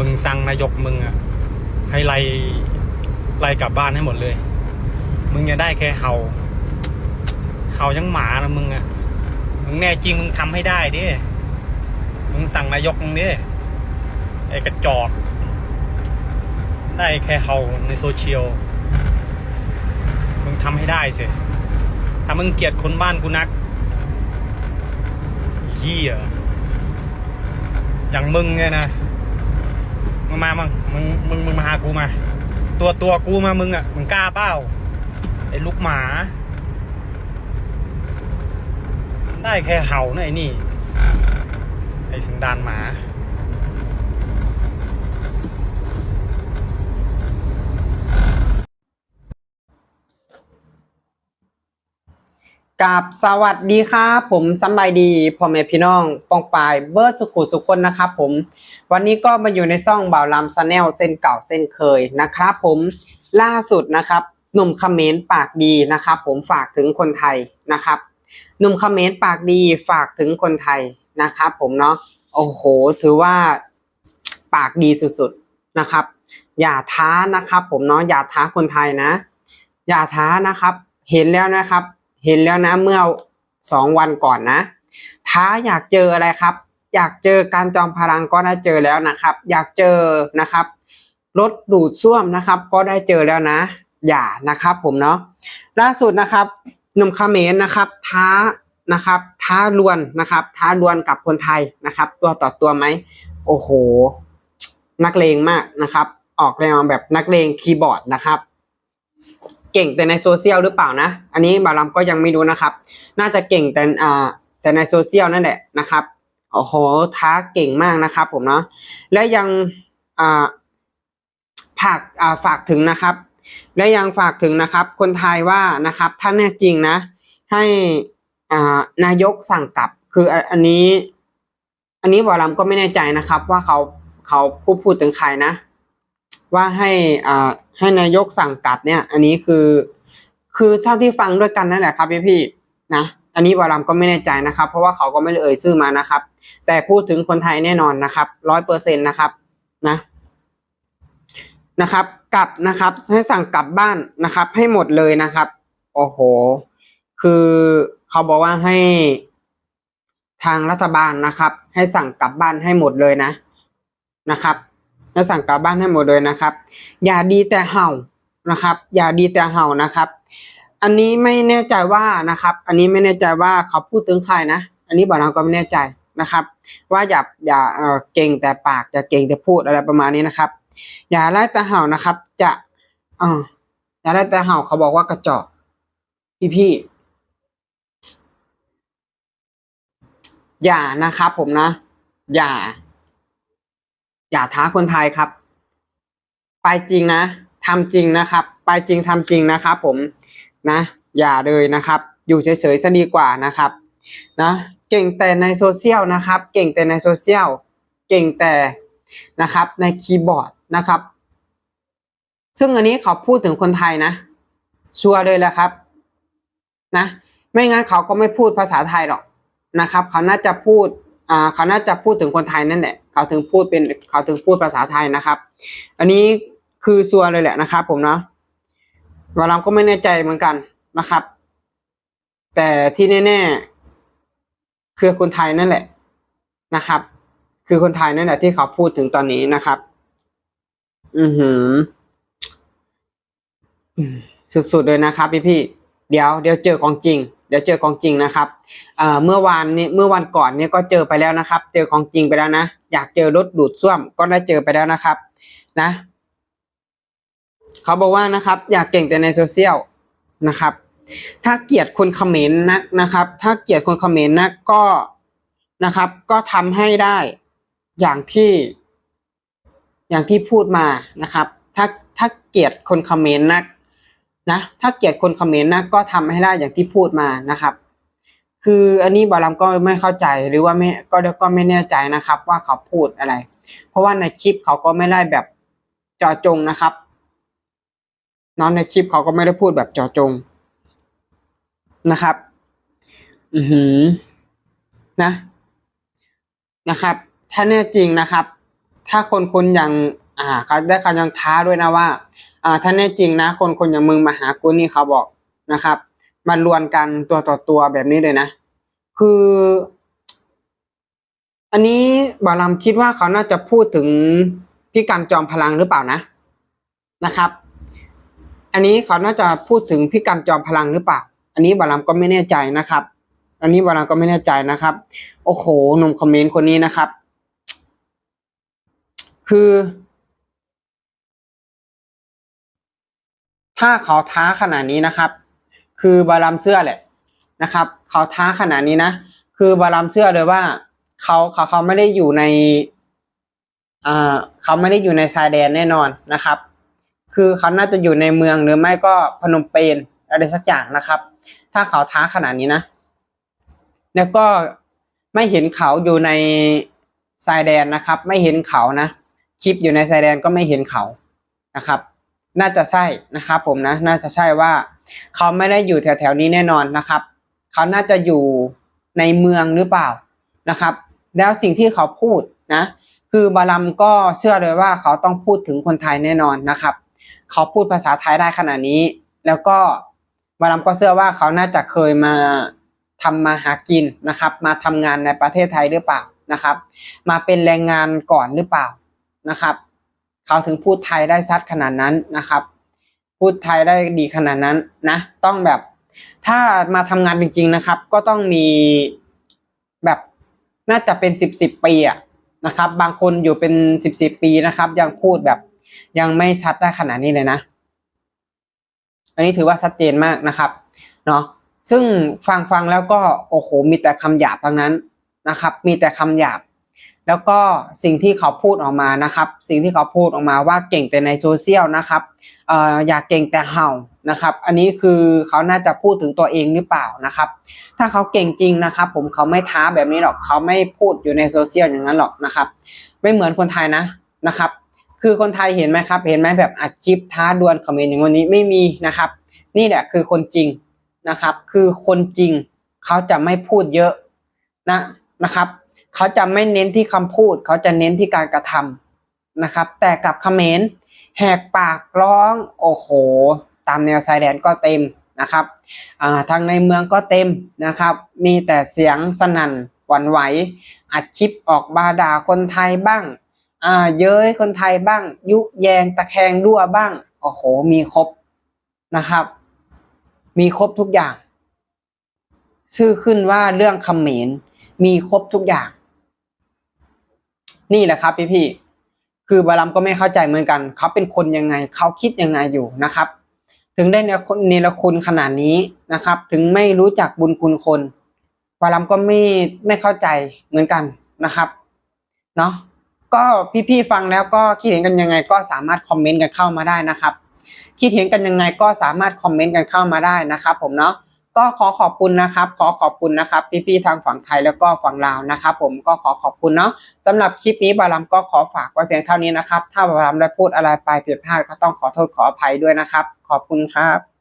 มึงสั่งนายกมึงอะให้ไล่ไล่กลับบ้านให้หมดเลย มึงอย่าได้แค่เห่า เห่ายังหมานะมึงอะมึงแน่จริงมึงทำให้ได้ดิมึงสั่งนายกมึงดิไอ้กระจอกได้แค่เห่าในโซเชียลมึงทำให้ได้สิถ้ามึงเกลียดคนบ้านกูนักเฮียอย่างมึงเนี่ยนะ มึงมามึงมึงมึงมึงมาหากูมา ตัวตัวกูมามึงอะมึงกล้าเปล่าไอ้ลูกหมา ได้แค่เห่านะไอ้นี่ ไอ้สันดานหมา กับสวัสดีครับผมสำบายดีพ่อแม่พี่น้องปองปายเบิร์ดสุขุสุขคนนะครับผม วันนี้ก็มาอยู่ในซ่องบ่าวลำซาแนลเส้นเก่าเส้นเคยนะครับผมล่าสุดนะครับหนุ่มเขมรปากดีนะครับ ผมฝากถึงคนไทยนะครับหนุ่มเขมรปากดีฝากถึงคนไทยนะครับผมเนาะโอ้โห ถือว่าปากดีสุดๆนะครับ อย่าท้านะครับ ผมเนาะอย่าท้าคนไทยนะ อย่าท้านะครับ เห็นแล้วนะครับ เห็นแล้วนะเมื่อสองวันก่อนนะท้าอยากเจออะไรครับ อยากเจอการจอมพลังก็ได้เจอแล้วนะครับ อยากเจอนะครับรถดูดซ่วมนะครับ ก็ได้เจอแล้วนะ อย่านะครับ ผมเนาะล่าสุดนะครับหนุ่มเขมรนะครับ ท้านะครับท้าลวนนะครับ ท้าลวนกับคนไทยนะครับ ตัวต่อตัวไหมโอ้โห นักเลงมากนะครับ ออกแนวแบบนักเลงคีย์บอร์ดนะครับ เก่งแต่ในโซเชียลหรือเปล่านะ อันนี้บาลัมก็ยังไม่รู้นะครับ น่าจะเก่งแต่อ่าแต่ในโซเชียลนั่นแหละนะครับโอ้โหท้าเก่งมากนะครับ ผมเนาะและยังอ่าฝากอ่าฝากถึงนะครับ และยังฝากถึงนะครับ คนไทยว่านะครับถ้าแน่จริงนะ ให้อ่านายกสั่งกลับคืออันอันนี้ อันนี้บอลัมก็ไม่แน่ใจนะครับ ว่าเขาเขาพูดพูดถึงใครนะ ว่าให้อ่าให้นายกสั่งกลับเนี่ย อันนี้คือ คือเท่าที่ฟังด้วยกันนั่นแหละครับพี่พี่นะอันนี้บอลัมก็ไม่แน่ใจนะครับ เพราะว่าเขาก็ไม่ได้เอ่ยชื่อมานะครับ แต่พูดถึงคนไทยแน่นอนนะครับร้อยเปอร์เซ็นต์นะครับนะนะครับ กลับนะครับให้สั่งกลับบ้านนะครับ ให้หมดเลยนะครับโอ้โห คือเขาบอกว่าให้ทางรัฐบาลนะครับ ให้สั่งกลับบ้านให้หมดเลยนะนะครับ ให้สั่งกลับบ้านให้หมดเลยนะครับ อย่าดีแต่เห่านะครับ อย่าดีแต่เห่านะครับ อันนี้ไม่แน่ใจว่านะครับ อันนี้ไม่แน่ใจว่าเขาพูดถึงใครนะ อันนี้บอกเราก็ไม่แน่ใจนะครับ ว่าอย่าอย่าเก่งแต่ปากอย่าเก่งแต่พูดอะไรประมาณนี้นะครับ อย่าไล่แต่เห่านะครับ จะอ่าอย่าไล่แต่เห่าเขาบอกว่ากระจอกพี่พี่อย่านะครับผมนะ อย่า อย่าท้าคนไทยครับ ไปจริงนะทำจริงนะครับ ไปจริงทำจริงนะครับ ผมนะ อย่าเลยนะครับ อยู่เฉยๆซะดีกว่านะครับนะเก่งแต่ในโซเชียลนะครับ เก่งแต่ในโซเชียลเก่งแต่นะครับ ในคีย์บอร์ดนะครับ ซึ่งอันนี้เขาพูดถึงคนไทยนะ ชัวร์เลยแหละครับ นะ ไม่งั้นเขาก็ไม่พูดภาษาไทยหรอกนะครับ เขาน่าจะพูด อ่าเขาน่าจะพูดถึงคนไทยนั่นแหละเขาถึงพูดเป็นเขาถึงพูดภาษาไทยนะครับ อันนี้คือชัวเลยแหละนะครับ ผมเนาะวาลามก็ไม่แน่ใจเหมือนกันนะครับ แต่ที่แน่ๆคือคนไทยนั่นแหละนะครับ คือคนไทยนั่นแหละที่เขาพูดถึงตอนนี้นะครับ อือหือสุดๆเลยนะครับพี่พี่ๆเดี๋ยวเดี๋ยวเจอของจริง เดี๋ยวเจอของจริงนะครับเมื่อวานนี้เมื่อวันก่อนเนี่ยก็เจอไปแล้วนะครับ เจอของจริงไปแล้วนะ อยากเจอรถดูดซ่วมก็ได้เจอไปแล้วนะครับ นะเขาบอกว่านะครับ อยากเก่งแต่ในโซเชียลนะครับ ถ้าเกลียดคนเขมรนักนะครับ ถ้าเกลียดคนเขมรนักก็นะครับ ก็ทำให้ได้อย่างที่ อย่างที่พูดมานะครับ ถ้าถ้าเกลียดคนเขมรนัก นะ ถ้าเกลียดคนเขมรนักก็ทำให้ได้อย่างที่พูดมานะครับ คืออันนี้บอลัมก็ไม่เข้าใจหรือว่าไม่ก็ก็ไม่แน่ใจนะครับ ว่าเขาพูดอะไร เพราะว่าในคลิปเขาก็ไม่ได้แบบจาะจงนะครับเนาะในคลิปเขาก็ไม่ได้พูดแบบจาะจงนะครับ อือหือ นะ นะครับ ถ้าแน่จริงนะครับ ถ้าคนคนอย่าง อ่าเขาได้เขายังท้าด้วยนะว่า อ่าถ้าแน่จริงนะ คนคนอย่างมึงมาหากูนี่เขาบอกนะครับมาลวนกันตัวต่อตัวแบบนี้เลยนะ คือ อันนี้บาลามคิดว่าเขาน่าจะพูดถึงพี่กันจอมพลังหรือเปล่านะนะครับ อันนี้เขาน่าจะพูดถึงพี่กันจอมพลังหรือเปล่า อันนี้บาลามก็ไม่แน่ใจนะครับ อันนี้บาลามก็ไม่แน่ใจนะครับ โอ้โหหนุ่มคอมเมนต์คนนี้นะครับ คือ ถ้าเขาท้าขนาดนี้นะครับ คือบาลามเสื้อแหละนะครับ เขาท้าขนาดนี้นะ คือบาลามเสื้อเลยว่าเขาเขาเขาไม่ได้อยู่ในอ่าเขาไม่ได้อยู่ในชายแดนแน่นอนนะครับ คือเขาน่าจะอยู่ในเมืองหรือไม่ก็พนมเปญอะไรสักอย่างนะครับ ถ้าเขาท้าขนาดนี้นะ แล้วก็ไม่เห็นเขาอยู่ในชายแดนนะครับ ไม่เห็นเขานะคลิปอยู่ในชายแดนก็ไม่เห็นเขานะครับ น่าจะใช่นะครับผมนะ น่าจะใช่ว่าเขาไม่ได้อยู่แถวๆนี้แน่นอนนะครับ เขาน่าจะอยู่ในเมืองหรือเปล่านะครับ แล้วสิ่งที่เขาพูดนะ คือบาลัมก็เชื่อเลยว่าเขาต้องพูดถึงคนไทยแน่นอนนะครับ เขาพูดภาษาไทยได้ขนาดนี้ แล้วก็บาลัมก็เชื่อว่าเขาน่าจะเคยมาทำมาหากินนะครับ มาทำงานในประเทศไทยหรือเปล่านะครับ มาเป็นแรงงานก่อนหรือเปล่านะครับ เขาถึงพูดไทยได้ชัดขนาดนั้นนะครับ พูดไทยได้ดีขนาดนั้นนะ ต้องแบบถ้ามาทำงานจริง ๆนะครับ ก็ต้องมีแบบน่าจะเป็นสิบสิบปีอะนะครับ บางคนอยู่เป็นสิบสิบปีนะครับ ยังพูดแบบยังไม่ชัดได้ขนาดนี้เลยนะ อันนี้ถือว่าชัดเจนมากนะครับเนาะซึ่งฟังฟังแล้วก็โอ้โหมีแต่คำหยาบทั้งนั้นนะครับ มีแต่คำหยาบ แล้วก็สิ่งที่เขาพูดออกมานะครับ สิ่งที่เขาพูดออกมาว่าเก่งแต่ในโซเชียลนะครับเอ่ออยากเก่งแต่เห่านะครับ อันนี้คือเขาน่าจะพูดถึงตัวเองหรือเปล่านะครับ ถ้าเขาเก่งจริงนะครับ ผมเขาไม่ท้าแบบนี้หรอกเขาไม่พูดอยู่ในโซเชียลอย่างนั้นหรอกนะครับ ไม่เหมือนคนไทยนะนะครับ คือคนไทยเห็นไหมครับ เห็นไหมแบบอัดคลิปท้าดวลคอมเมนต์อย่างวันนี้ไม่มีนะครับ นี่แหละคือคนจริงนะครับ คือคนจริงเขาจะไม่พูดเยอะนะนะครับ เขาจะไม่เน้นที่คำพูด เขาจะเน้นที่การกระทำนะครับ แต่กับเขมรแหกปากร้องโอ้โห ตามแนวชายแดนก็เต็มนะครับทางในเมืองก็เต็มนะครับ มีแต่เสียงสนั่นหวั่นไหวอัดคลิปออกบาด่าคนไทยบ้างเย้ยคนไทยบ้าง ยุแยงตะแคงรั่วบ้างโอ้โหมีครบนะครับ มีครบทุกอย่าง ชื่อขึ้นว่าเรื่องเขมรมีครบทุกอย่าง นี่แหละครับพี่พี่คือบาลัมก็ไม่เข้าใจเหมือนกันเขาเป็นคนยังไงเขาคิดยังไงอยู่นะครับ ถึงได้เนรคุณเนรคุณขนาดนี้นะครับ ถึงไม่รู้จักบุญคุณคนบาลัมก็ไม่ไม่เข้าใจเหมือนกันนะครับเนาะก็พี่ๆฟังแล้วก็คิดเห็นกันยังไงก็สามารถคอมเมนต์กันเข้ามาได้นะครับ คิดเห็นกันยังไงก็สามารถคอมเมนต์กันเข้ามาได้นะครับ ผมเนาะ ก็ขอขอบคุณนะครับ ขอขอบคุณนะครับ พี่ๆทางฝั่งไทยแล้วก็ฝั่งลาวนะครับ ผมก็ขอขอบคุณเนาะสำหรับคลิปนี้บารัมก็ขอฝากไว้เพียงเท่านี้นะครับ ถ้าบารัมได้พูดอะไรไปผิดพลาดก็ต้องขอโทษขออภัยด้วยนะครับ ขอบคุณครับ